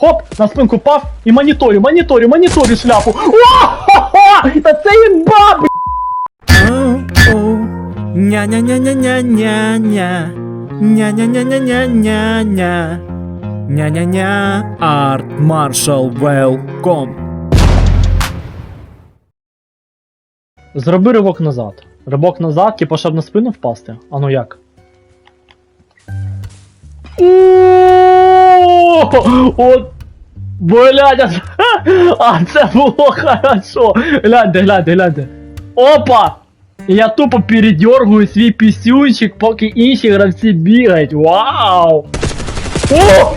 Хоп, на спинку пав і моніторю, моніторю, моніторю шляпу. О-хо-хо! Та це імба, б***ь! Ня-ня-ня-ня-ня-ня-ня. Ня-ня-ня-ня-ня-ня-ня. Ня-ня-ня. Арт Маршал Велком. Зроби ривок назад. Ривок назад, типу, щоб на спину впасти. А ну як? От. Блядь, а це- було хорошо. Гляньте, гляньте, гляньте. Опа! Я тупо передергую свій пісюнчик, поки інші гравці бігають. Вау! О!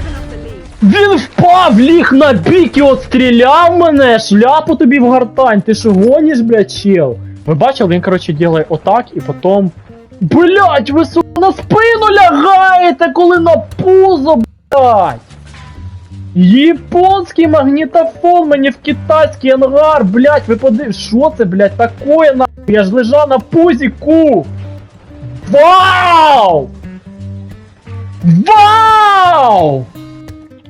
Він впав, ліг на бік і от стріляв мене, шляпу тобі в гортань, ти що гониш, блядь, чел? Ви бачили, він, коротше, ділає отак і потім. Блять, ви су на спину лягаєте, коли на пузо, блять! Японський магнітофон мені в китайський ангар, блять, ви подивись, що це, блять, такое на. Я ж лежав на пузіку! Вау! Вау!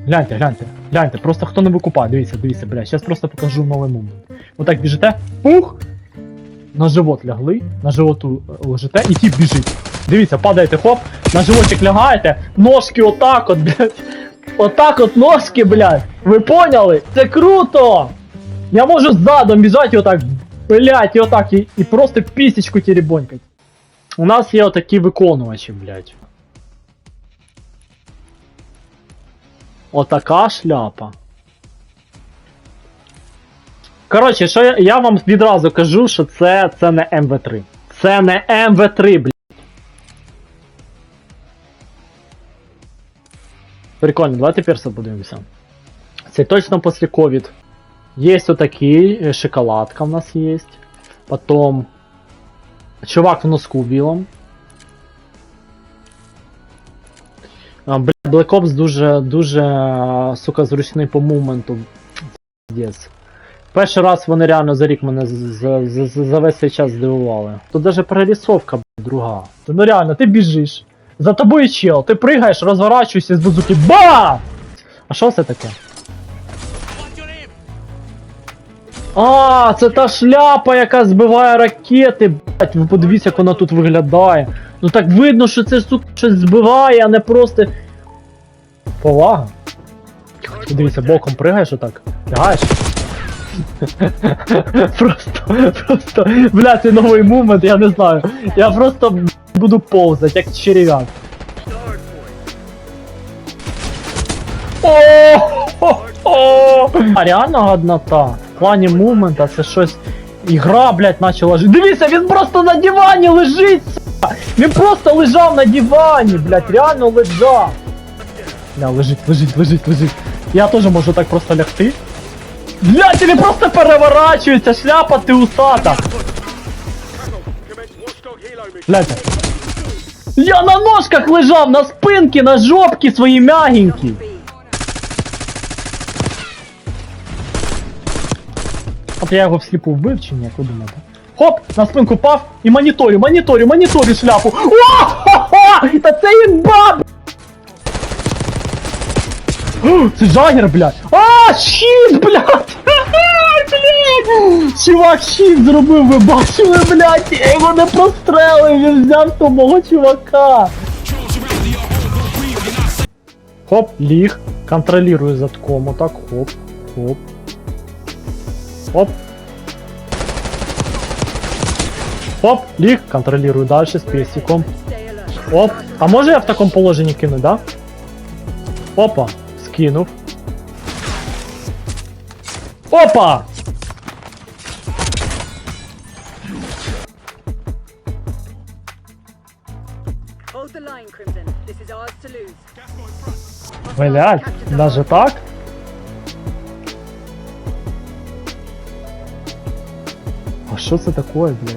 Гляньте, гляньте, гляньте, просто хто не викупає, дивіться, дивіться, бля, зараз просто покажу новий момент. Отак біжите, пух! На живот лягли, на животу е, лежите і ті біжить. Дивіться, падаєте, хоп, на животик лягаєте, ножки отак от, блядь. Отак от ножки, блядь. Ви поняли? Це круто! Я можу задом біжати отак, блядь, і отак, і, і просто пісечку теребонькать. У нас є отакі виконувачі, блядь. Отака шляпа. Коротше, що я, я вам відразу кажу, що це, це не МВ3. Це не МВ3, блядь. Прикольно, давайте перса подивимося. Це точно після ковід. Є отакий, е, шоколадка в нас є. Потом. Чувак в носку білом. Бля, Black Ops дуже, дуже, сука, зручний по мувменту. Пиздец. Перший раз вони реально за рік мене за, за, за, весь цей час здивували. Тут перерисовка, бля, друга. Ну реально, ти біжиш. За тобою чел, ти пригаєш, розворачуєшся з бузуки. Ба! А що це таке? А, це та шляпа, яка збиває ракети, блять, ви подивіться, як вона тут виглядає. Ну так видно, що це сука щось збиває, а не просто. Повага. Дивіться, боком пригаєш отак. Лягаєш? просто, просто, бля, це новий мувмент, я не знаю. Я просто буду повзати, як черев'як. О! А реально годнота. В плані мувмента це щось. Ігра, блядь, почала жити. Дивіться, він просто на дивані лежить! Він просто лежав на дивані, блядь, реально лежав. Бля, лежить, лежить, лежить, лежить. Я теж можу так просто лягти. Блядь, він просто переворачується, шляпа ти усата. Гляньте. Я на ножках лежав, на спинці, на жопці свої мягенькі. От я його всліпу вбив чи ні, як ви думаєте? Хоп, на спинку пав і моніторю, моніторю, моніторю шляпу. О, хо-хо! Та це імба! Це жагер, блядь. А, щит, блядь! Чувак щит зробив, ви бачили, блядь? Я його не прострелив, він взяв того чувака. Хоп, ліг, контролюю затком, отак, хоп, хоп. Оп. Оп, ліг, контролюю дальше з пестиком. Оп. А може я в такому положенні кину, да? Опа, скинув. Опа! Блять, даже так? А що це таке, блядь?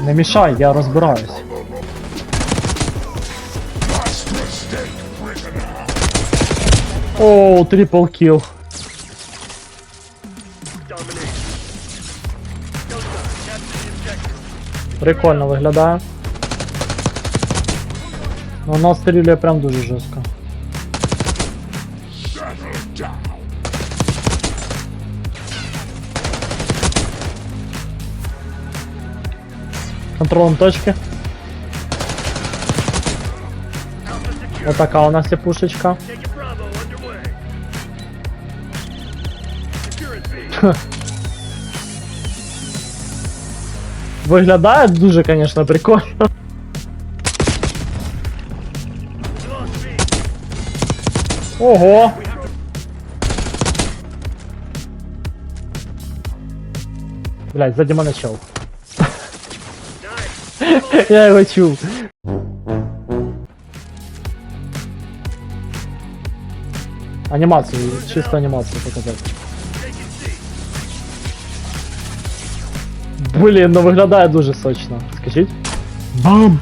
Не мішай, я розбираюсь. Оу, трипл кіл. Прикольно виглядає. Ну, Вона стріляє прям дуже жорстко. Контролем точки. Отака у нас є пушечка. Виглядає дуже, конечно, прикольно. Ого! Блять, сзади мене чел. Я його чув. Анімацію, чисто анімацію показати. Блін, ну виглядає дуже сочно. Скажіть. Бам!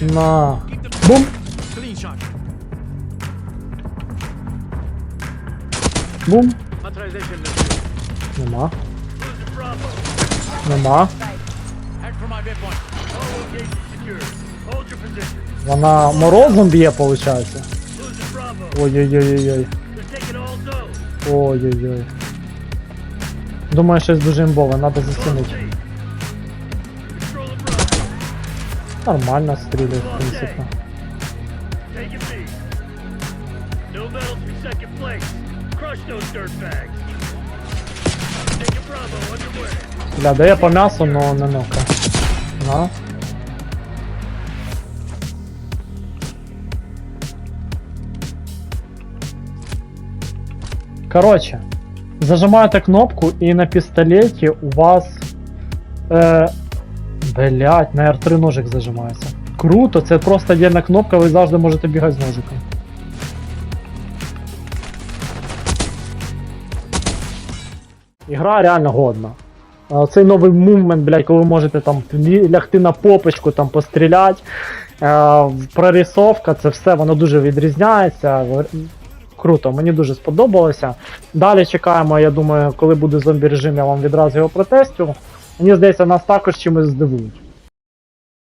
На. Бум! Бум! Нема. Нема. Вона морозом б'є, виходить. Ой-ой-ой-ой. Ой-ой-ой. Думаю, щось дуже імбове, треба зацінити. Нормально стріляє, в принципі. Бля, дає по м'ясу, но не нока. На. Короче, зажимаєте кнопку і на пістолеті у вас. Е, блять, на R3 ножик зажимається. Круто, це просто отдельна кнопка, ви завжди можете бігати з ножиком. Ігра реально годна. Цей новий мувмент, блядь, коли ви можете там лягти на попочку, там постріляти. Прорисовка, це все воно дуже відрізняється. Круто, мені дуже сподобалося. Далі чекаємо, я думаю, коли буде зомбі режим, я вам відразу його протестю. Мені здається, нас також чимось здивують.